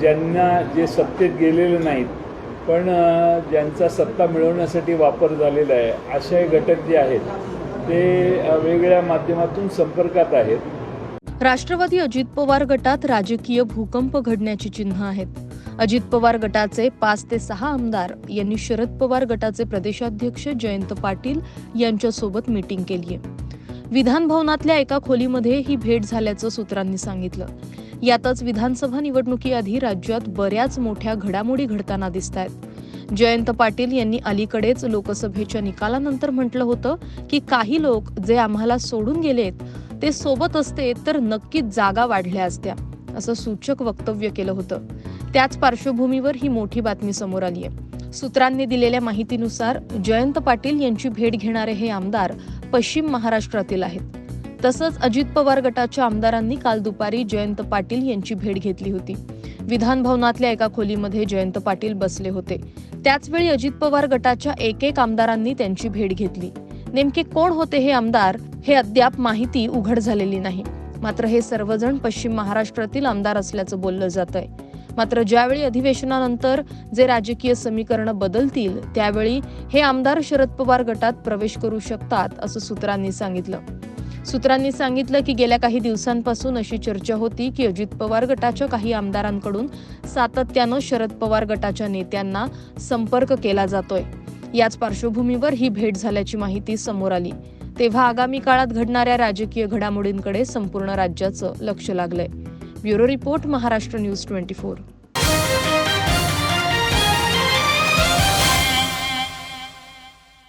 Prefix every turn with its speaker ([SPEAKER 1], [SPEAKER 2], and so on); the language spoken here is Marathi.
[SPEAKER 1] ज्यांना जे सत्तेत गेलेले नाहीत पण ज्यांचा सत्ता मिळवण्यासाठी वापर झालेला आहे असे घटक जे आहेत ते वेगळ्या माध्यमातून संपर्कात आहेत.
[SPEAKER 2] राष्ट्रवादी अजित पवार गटात राजकीय भूकंप घडण्याची चिन्ह आहेत. अजित पवार गटाचे पाच ते सहा आमदार यांनी शरद पवार गटाचे प्रदेशाध्यक्ष जयंत पाटील यांच्यासोबत मीटिंग केली आहे विधान भवनातल्या एका खोलीमध्ये ही भेट झाल्याचं सूत्रांनी सांगितलं. यातच विधानसभा निवडणुकीआधी राज्यात बऱ्याच मोठ्या घडामोडी घडताना दिसत आहेत जयंत पाटील यांनी अलीकडेच लोकसभेच्या निकालानंतर म्हटलं होतं की काही लोक जे आम्हाला सोडून गेलेत ते सोबत असते तर नक्कीच जागा वाढल्या असत्या असं सूचक वक्तव्य केलं होतं. त्याच पार्श्वभूमीवर ही मोठी बातमी समोर आली आहे. सूत्रांनी दिलेल्या माहितीनुसार जयंत पाटील यांची भेट घेणारे हे आमदार पश्चिम महाराष्ट्रातील आहेत. तसंच अजित पवार गटाच्या आमदारांनी काल दुपारी जयंत पाटील यांची भेट घेतली होती. विधान भवनातल्या एका खोलीमध्ये जयंत पाटील बसले होते. त्याचवेळी अजित पवार गटाच्या एक एक आमदारांनी त्यांची भेट घेतली. नेमके कोण होते हे आमदार हे अद्याप माहिती उघड झालेली नाही. मात्र हे सर्वजण पश्चिम महाराष्ट्रातील आमदार असल्याचं बोललं जात आहे मात्र ज्यावेळी अधिवेशनानंतर जे राजकीय समीकरण बदलतील त्यावेळी हे आमदार शरद पवार गटात प्रवेश करू शकतात असं सूत्रांनी सांगितलं. सूत्रांनी सांगितलं की गेल्या काही दिवसांपासून अशी चर्चा होती की अजित पवार गटाच्या काही आमदारांकडून सातत्यानं शरद पवार गटाच्या नेत्यांना संपर्क केला जातोय. याच पार्श्वभूमीवर ही भेट झाल्याची माहिती समोर आली. तेव्हा आगामी काळात घडणाऱ्या राजकीय घडामोडींकडे संपूर्ण राज्याचं लक्ष लागलंय. Bureau report Maharashtra news twenty four.